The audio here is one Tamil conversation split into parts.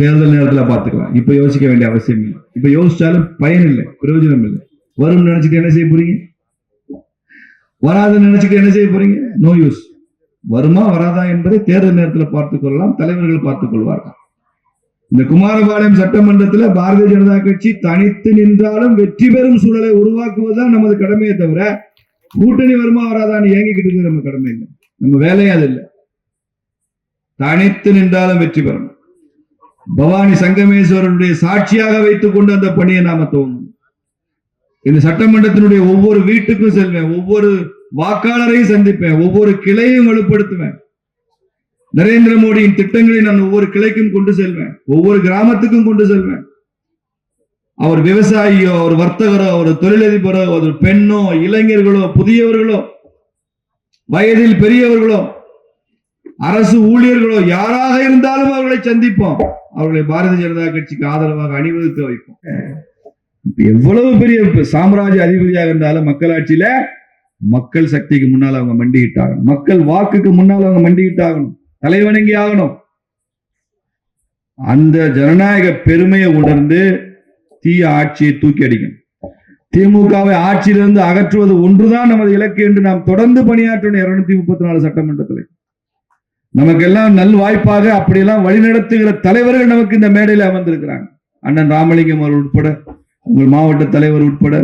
தேர்தல் நேரத்துல பாத்துக்கலாம் இப்ப யோசிக்க வேண்டிய அவசியம் இல்லை. இப்ப யோசிச்சாலும் பயன் இல்லை பிரயோஜனம் இல்லை வரும் நினைச்சிட்டு என்ன செய்ய போறீங்க? வராதுன்னு நினைச்சிட்டு என்ன செய்ய போறீங்க? நோ யூஸ் வருமா வராதா என்பதை தேர்தல் நேரத்துல பார்த்துக் கொள்ளலாம் தலைவர்கள் பார்த்துக் கொள்வார்கள். இந்த குமாரபாளையம் சட்டமன்றத்துல பாரதிய ஜனதா கட்சி தனித்து நின்றாலும் வெற்றி பெறும் சூழலை உருவாக்குவதுதான் நமது கடமையை தவிர கூட்டணி வருமா வராதான்னு ஏங்கிக்கிட்டு இருக்கிறது நம்ம கடமை இல்லை. நம்ம வேலையே அது இல்லை. தனித்து நின்றாலும் வெற்றி பெறணும் பவானி சங்கமேஸ்வரனுடைய சாட்சியாக வைத்துக் கொண்டு அந்த பணியை நாம தோணும் இந்த சட்டமன்றத்தினுடைய ஒவ்வொரு வீட்டுக்கும் செல்வேன் ஒவ்வொரு வாக்காளரையும் சந்திப்பேன் ஒவ்வொரு கிளையும் வலுப்படுத்துவேன். நரேந்திர மோடியின் திட்டங்களை நான் ஒவ்வொரு கிளைக்கும் கொண்டு செல்வேன் ஒவ்வொரு கிராமத்துக்கும் கொண்டு செல்வேன். அவர் விவசாயியோ ஒரு வர்த்தகரோ ஒரு தொழிலதிபரோ ஒரு பெண்ணோ இளைஞர்களோ புதியவர்களோ வயதில் பெரியவர்களோ அரசு ஊழியர்களோ யாராக இருந்தாலும் அவர்களை சந்திப்போம். அவர்களை பாரதிய ஜனதா கட்சிக்கு ஆதரவாக அணிவகுத்து வைப்போம். எவ்வளவு பெரிய சாம்ராஜ்ய அதிபதியாக இருந்தாலும் மக்களாட்சியில மக்கள் சக்திக்கு முன்னால் அவங்க மண்டிகிட்டாகணும் மக்கள் வாக்குக்கு முன்னால் அவங்க மண்டிகிட்டாகணும் தலைவணங்கி ஆகணும். அந்த ஜனநாயக பெருமையை உணர்ந்து தீய ஆட்சியை தூக்கி அடிக்கணும். திமுகவை ஆட்சியிலிருந்து அகற்றுவது ஒன்றுதான் நமது இலக்கு என்று நாம் தொடர்ந்து பணியாற்றணும் இருநூத்தி முப்பத்தி நாலு சட்டமன்றத்தில். நமக்கெல்லாம் நல் வாய்ப்பாக அப்படியெல்லாம் வழிநடத்துகிற தலைவர்கள் நமக்கு இந்த மேடையில் அமர்ந்திருக்கிறாங்க. அண்ணன் ராமலிங்கம் அவர் உட்பட உங்கள் மாவட்ட தலைவர் உட்பட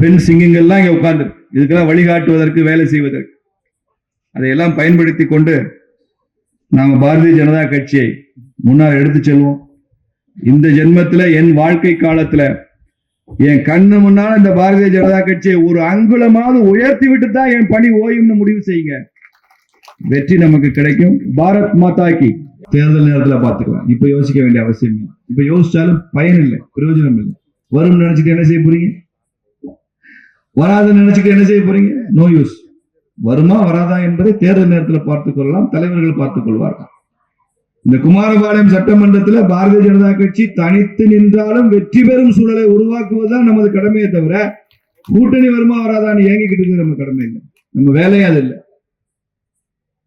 பெண் சிங்கங்கள்லாம் இங்கே உட்கார்ந்து இதுக்கெல்லாம் வழிகாட்டுவதற்கு வேலை செய்வதற்கு. அதையெல்லாம் பயன்படுத்தி கொண்டு நாங்கள் பாரதிய ஜனதா கட்சியை முன்னால் எடுத்து செல்வோம். இந்த ஜென்மத்தில் என் வாழ்க்கை காலத்தில் என் கண்ணு முன்னால் இந்த பாரதிய ஜனதா கட்சியை ஒரு அங்குலமாவது உயர்த்தி விட்டு தான் என் பணி ஓயும்னு முடிவு செய்யுங்க. வெற்றி நமக்கு கிடைக்கும். பாரத் மாதா தேர்தல் நேரத்துல பாத்துக்கலாம் இப்ப யோசிக்க வேண்டிய அவசியம் இல்லை. இப்ப யோசிச்சாலும் பயன் இல்லை. பிரயோஜனம் இல்லை. வரும் நினைச்சிட்டு என்ன செய்ய போறீங்க? வராதுன்னு நினைச்சிட்டு என்ன செய்ய போறீங்க? நோ யூஸ் வருமா வராதா என்பதை தேர்தல் நேரத்துல பார்த்துக் கொள்ளலாம். தலைவர்கள் பார்த்துக் கொள்வார்கள். இந்த குமாரபாளையம் சட்டமன்றத்துல பாரதிய ஜனதா கட்சி தனித்து நின்றாலும் வெற்றி பெறும் சூழலை உருவாக்குவதுதான் நமது கடமையை தவிர கூட்டணி வருமா வராதான்னு ஏங்கிக்கிட்டு இருக்கிறது நம்ம கடமை இல்லை. நம்ம வேலையே அது இல்லை.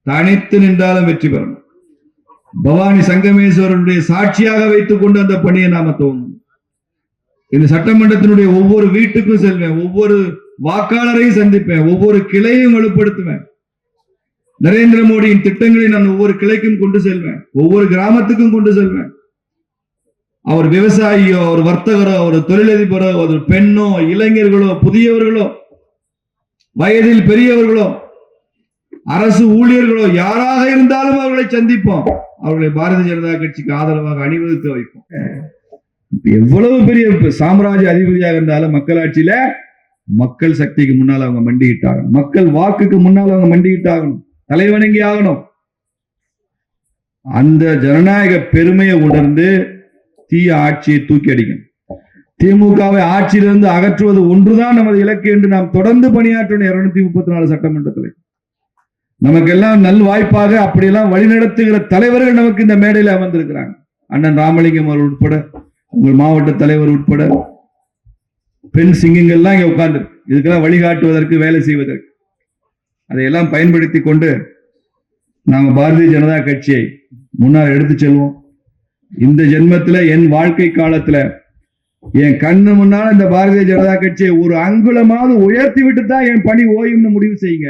தனித்து நின்றாலும் வெற்றி பெறணும் பவானி சங்கமேஸ்வரனுடைய சாட்சியாக வைத்துக் கொண்டு அந்த பணியை நாம தோணும் இந்த சட்டமன்றத்தினுடைய ஒவ்வொரு வீட்டுக்கும் செல்வேன் ஒவ்வொரு வாக்காளரையும் சந்திப்பேன் ஒவ்வொரு கிளையும் வலுப்படுத்துவேன். நரேந்திர மோடியின் திட்டங்களை நான் ஒவ்வொரு கிளைக்கும் கொண்டு செல்வேன் ஒவ்வொரு கிராமத்துக்கும் கொண்டு செல்வேன். அவர் விவசாயியோ ஒரு வர்த்தகரோ ஒரு தொழிலதிபரோ ஒரு பெண்ணோ இளைஞர்களோ புதியவர்களோ வயதில் பெரியவர்களோ அரசு ஊழியர்களோ யாராக இருந்தாலும் அவர்களை சந்திப்போம். அவர்களை பாரதிய ஜனதா கட்சிக்கு ஆதரவாக அணிவகுத்து வைப்போம். எவ்வளவு பெரிய சாம்ராஜ்ய அதிபதியாக இருந்தாலும் மக்களாட்சியில மக்கள் சக்திக்கு முன்னால் அவங்க மண்டிக்கிட்டாங்க மக்கள் வாக்குக்கு முன்னால் அவங்க மண்டிக்கிட்டாகணும் தலைவணங்கி ஆகணும். அந்த ஜனநாயக பெருமையை உணர்ந்து தீய ஆட்சியை தூக்கி அடிக்கணும். திமுகவை ஆட்சியிலிருந்து அகற்றுவது ஒன்றுதான் நமது இலக்கு என்று நாம் தொடர்ந்து பணியாற்றணும் இருநூத்தி முப்பத்தி நாலு சட்டமன்றத்தில். நமக்கெல்லாம் நல் வாய்ப்பாக அப்படியெல்லாம் வழிநடத்துகிற தலைவர்கள் நமக்கு இந்த மேடையில் அமர்ந்திருக்கிறாங்க. அண்ணன் ராமலிங்கம் அவர் உட்பட உங்கள் மாவட்ட தலைவர் உட்பட பெண் சிங்கங்கள்லாம் இங்கே உட்கார்ந்து இதுக்கெல்லாம் வழிகாட்டுவதற்கு வேலை செய்வதற்கு. அதையெல்லாம் பயன்படுத்தி கொண்டு நாங்கள் பாரதிய ஜனதா கட்சியை முன்னால் எடுத்து செல்வோம். இந்த ஜென்மத்தில் என் வாழ்க்கை காலத்தில் என் கண்ணு முன்னால் இந்த பாரதிய ஜனதா கட்சியை ஒரு அங்குலமாவது உயர்த்தி விட்டு தான் என் பணி ஓயும்னு முடிவு செய்யுங்க.